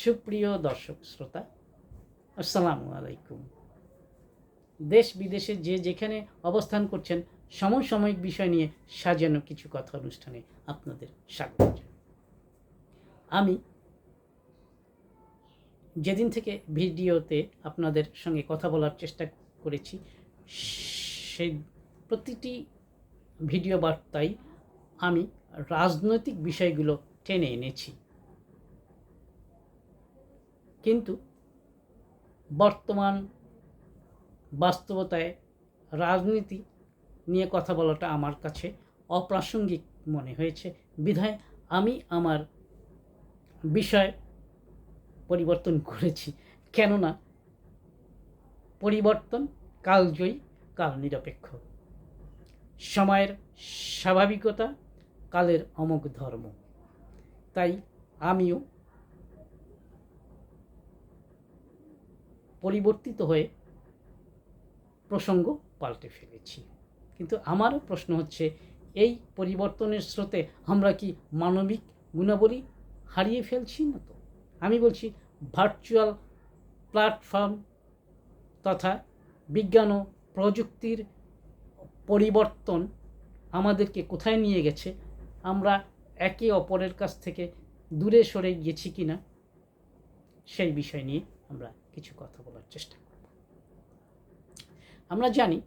সুপ্রিয় দর্শক শ্রোতা, আসসালামু আলাইকুম। দেশ বিদেশে যে যেখানে অবস্থান করছেন সমসাময়িক বিষয় নিয়ে সাজানো কিছু কথা অনুষ্ঠানে আপনাদের স্বাগত আমি যেদিন থেকে ভিডিওতে আপনাদের সঙ্গে কথা বলার চেষ্টা করেছি সেই প্রতিটি ভিডিও বার্তায় আমি রাজনৈতিক বিষয়গুলো টেনে এনেছি। কিন্তু বর্তমান বাস্তবতায় রাজনীতি নিয়ে কথা বলাটা আমার কাছে অপ্রাসঙ্গিক মনে হয়েছে। বিধায় আমি আমার বিষয় পরিবর্তন করেছি। কেননা পরিবর্তন কালজয়ী কাল নিরপেক্ষ সময়ের স্বাভাবিকতা, কালের অমোঘ ধর্ম। তাই আমিও পরিবর্তিত হয়ে প্রসঙ্গ পাল্টে ফেলেছি। কিন্তু আমারও প্রশ্ন হচ্ছে, এই পরিবর্তনের স্রোতে আমরা কি মানবিক গুণাবলী হারিয়ে ফেলছি না তো? আমি বলছি ভার্চুয়াল প্ল্যাটফর্ম তথা বিজ্ঞান ও প্রযুক্তির পরিবর্তন আমাদেরকে কোথায় নিয়ে গেছে? আমরা একে অপরের কাছ থেকে দূরে সরে গেছি কি না সেই বিষয় নিয়ে আমরা কিছু কথা বলার চেষ্টা করব। আমরা জানি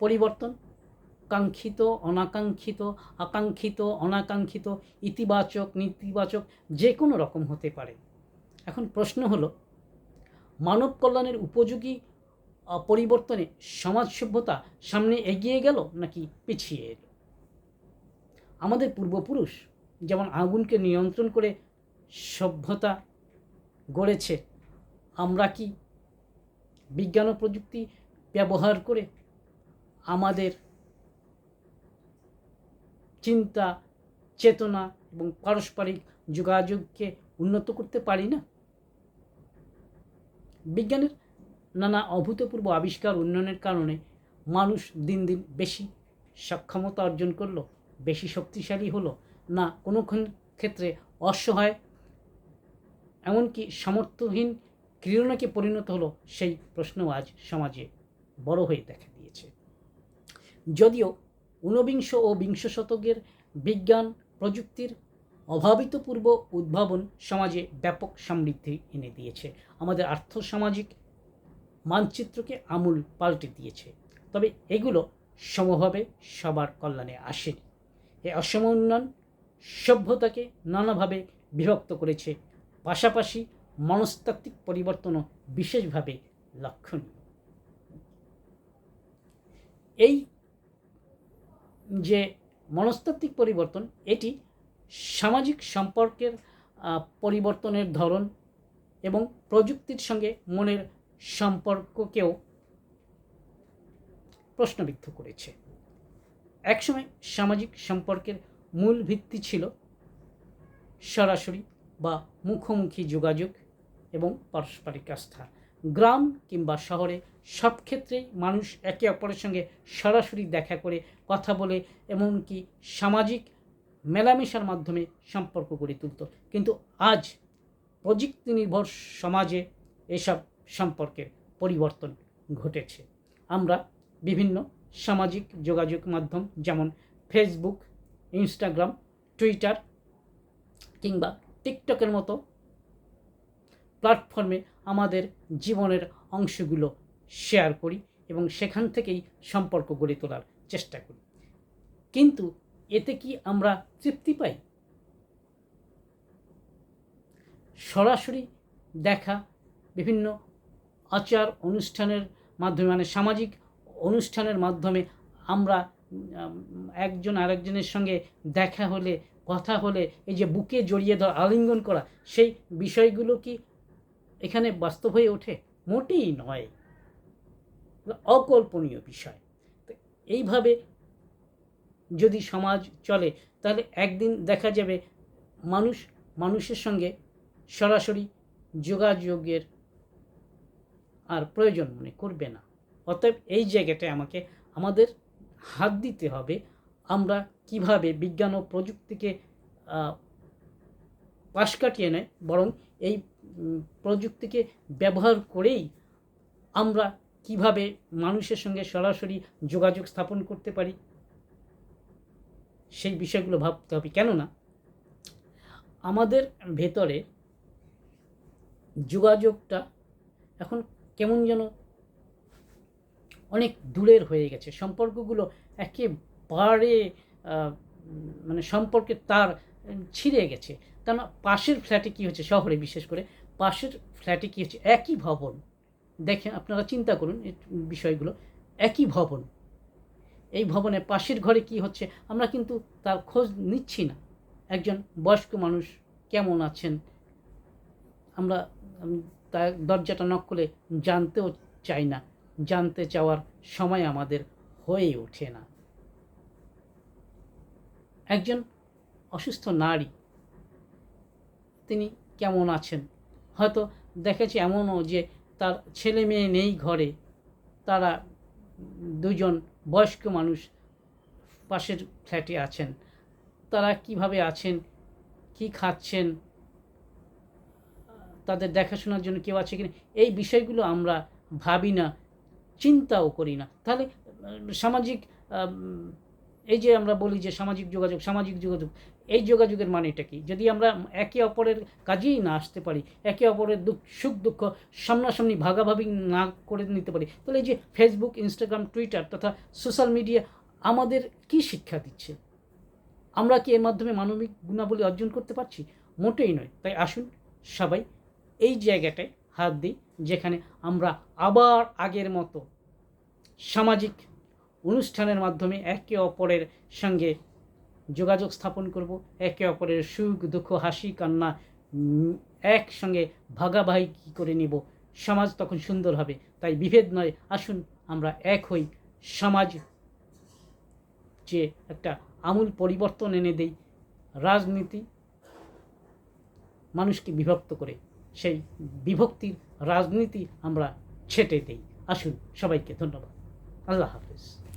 পরিবর্তন, কাঙ্ক্ষিত, অনাকাঙ্ক্ষিত, আকাঙ্ক্ষিত, অনাকাঙ্ক্ষিত, ইতিবাচক, নেতিবাচক যে কোনো রকম হতে পারে। এখন প্রশ্ন হলো, মানব কল্যাণের উপযোগী পরিবর্তনে সমাজ সভ্যতা সামনে এগিয়ে গেল নাকি পিছিয়ে এলো? আমাদের পূর্বপুরুষ যেমন আগুনকে নিয়ন্ত্রণ করে সভ্যতা গড়েছে আমরা কি বিজ্ঞান ও প্রযুক্তি ব্যবহার করে আমাদের চিন্তা, চেতনা এবং পারস্পরিক যোগাযোগকে উন্নত করতে পারি না? বিজ্ঞানের নানা অভূতপূর্ব আবিষ্কার উন্নয়নের কারণে মানুষ দিন দিন বেশি সক্ষমতা অর্জন করল, বেশি শক্তিশালী হলো। না, কোনো ক্ষেত্রে অসহায়, এমনকি সামর্থ্যহীন ক্রীড়নকে পরিণত হলো সেই প্রশ্ন আজ সমাজে বড় হয়ে দেখা দিয়েছে। যদিও ঊনবিংশ ও বিংশ শতকের বিজ্ঞান প্রযুক্তির অভাবিতপূর্ব উদ্ভাবন সমাজে ব্যাপক সমৃদ্ধি এনে দিয়েছে। আমাদের আর্থসামাজিক মানচিত্রকে আমূল পাল্টে দিয়েছে। তবে এগুলো সমভাবে সবার কল্যাণে আসেনি। এই অসম উন্নয়ন সভ্যতাকে নানাভাবে বিভক্ত করেছে। পাশাপাশি মনস্তাত্ত্বিক পরিবর্তনও বিশেষভাবে লক্ষণীয়। এই যে মনস্তাত্ত্বিক পরিবর্তন, এটি সামাজিক সম্পর্কের পরিবর্তনের ধরন এবং প্রযুক্তির সঙ্গে মনের সম্পর্ককেও প্রশ্নবিদ্ধ করেছে। একসময় সামাজিক সম্পর্কের মূল ভিত্তি ছিল সরাসরি বা মুখোমুখি যোগাযোগ এবং পারস্পরিক আস্থা। গ্রাম কিংবা শহরে সব ক্ষেত্রেই মানুষ একে অপরের সঙ্গে সরাসরি দেখা করে কথা বলে এমনকি সামাজিক মেলামেশার মাধ্যমে সম্পর্ক গড়ে তুলত। কিন্তু আজ প্রযুক্তি নির্ভর সমাজে এসব সম্পর্কের পরিবর্তন ঘটেছে। আমরা বিভিন্ন সামাজিক যোগাযোগ মাধ্যম যেমন ফেসবুক ইনস্টাগ্রাম টুইটার কিংবা টিকটকের মতো প্ল্যাটফর্মে আমাদের জীবনের অংশগুলো শেয়ার করি এবং সেখান থেকেই সম্পর্ক গড়ে তোলার চেষ্টা করি। কিন্তু এতে কি আমরা তৃপ্তি পাই? সরাসরি দেখা, বিভিন্ন আচার অনুষ্ঠানের মাধ্যমে মানে সামাজিক অনুষ্ঠানের মাধ্যমে আমরা একজন আরেকজনের সঙ্গে দেখা হলে, কথা হলে, এই যে বুকে জড়িয়ে ধরা, আলিঙ্গন করা, সেই বিষয়গুলো কি এখানে বাস্তব হয়ে ওঠে? মোটেই নয়। অকল্পনীয় বিষয়। এইভাবে যদি সমাজ চলে, তাহলে একদিন দেখা যাবে মানুষ, মানুষের সঙ্গে সরাসরি যোগাযোগের আর প্রয়োজন মনে করবে না। অতএব এই জায়গাটায় আমাকে, আমাদের হাত দিতে হবে, আমরা কীভাবে বিজ্ঞান ও প্রযুক্তিকে পাশ কাটিয়ে নেয়, বরং এই প্রযুক্তিকে ব্যবহার করেই আমরা কীভাবে মানুষের সঙ্গে সরাসরি যোগাযোগ স্থাপন করতে পারি, সেই বিষয়গুলো ভাবতে হবে। কেননা আমাদের ভেতরে যোগাযোগটা এখন কেমন যেন অনেক দূরের হয়ে গেছে। সম্পর্কগুলো একেবারে মানে সম্পর্কের তার ছিঁড়ে গেছে। কেন পাশের ফ্ল্যাটে কী হচ্ছে শহরে বিশেষ করে, পাশের ফ্ল্যাটে কী হচ্ছে? একই ভবন। দেখেন আপনারা চিন্তা করুন বিষয়গুলো। একই ভবন। এই ভবনে পাশের ঘরে কি হচ্ছে? আমরা কিন্তু তার খোঁজ নিচ্ছি না। একজন বয়স্ক মানুষ কেমন আছেন? আমরা তার দরজাটা নক করে জানতেও চাই না। জানতে চাওয়ার সময় আমাদের হয়ে ওঠে না। একজন অসুস্থ নারী তিনি কেমন আছেন? হয়তো দেখেছি এমনও যে তার ছেলে মেয়ে নেই ঘরে। তারা দুজন বয়স্ক মানুষ পাশের ফ্ল্যাটে আছেন। তারা কীভাবে আছেন? কি খাচ্ছেন? তাদের দেখাশোনার জন্য কেউ আছে কিনা? এই বিষয়গুলো আমরা ভাবি না, চিন্তাও করি না। তাহলে সামাজিক এই যে আমরা বলি যে সামাজিক যোগাযোগ সামাজিক যোগাযোগ, এই যোগাযোগের মানেটা কি? যদি আমরা একে অপরের কাজেই না আসতে পারি, একে অপরের দুঃখ, সুখ, দুঃখ সামনাসামনি ভাগাভাগি না করে নিতে পারি, তাহলে এই যে ফেসবুক ইনস্টাগ্রাম টুইটার তথা সোশ্যাল মিডিয়া আমাদের কি শিক্ষা দিচ্ছে? আমরা কি এর মাধ্যমে মানবিক গুণাবলী অর্জন করতে পারছি? মোটেই নয়। তাই আসুন সবাই এই জায়গাটায় হাত দিই, যেখানে আমরা আবার আগের মতো সামাজিক অনুষ্ঠানের মাধ্যমে একে অপরের সঙ্গে যোগাযোগ স্থাপন করব, একে অপরের সুখ, দুঃখ, হাসি, কান্না একসঙ্গে ভাগাভাগি করে নিব। সমাজ তখন সুন্দর হবে, তাই বিভেদ নয়। আসুন, আমরা এক হই। সমাজ যে একটা আমূল পরিবর্তন এনে দেই, রাজনীতি মানুষকে বিভক্ত করে, সেই বিভক্তির রাজনীতি আমরা ছেটে দেই। আসুন, সবাইকে ধন্যবাদ। আল্লাহ হাফিজ।